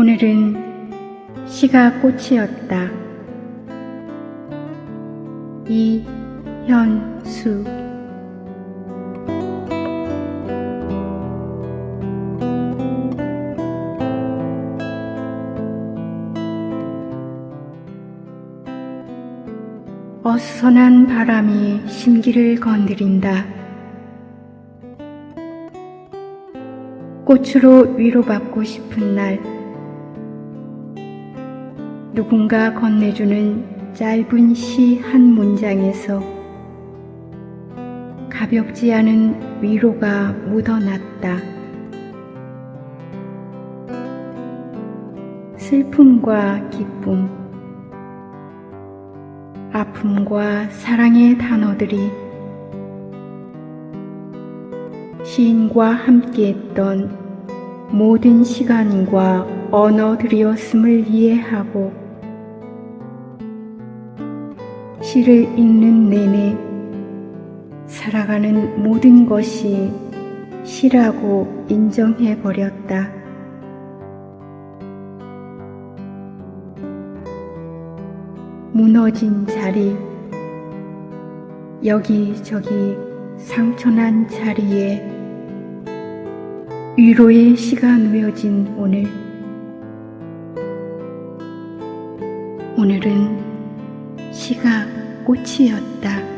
오늘은 시가 꽃이었다. 이현수 어수선한 바람이 심기를 건드린다. 꽃으로 위로받고 싶은 날, 누군가 건네주는 짧은 시 한 문장에서 가볍지 않은 위로가 묻어났다. 슬픔과 기쁨, 아픔과 사랑의 단어들이 시인과 함께했던 모든 시간과 언어들이었음을 이해하고 시를 읽는 내내 살아가는 모든 것이 시라고 인정해 버렸다. 무너진 자리, 여기저기 상처난 자리에 위로의 시가 놓여진 오늘. 오늘은 시가 꽃이었다.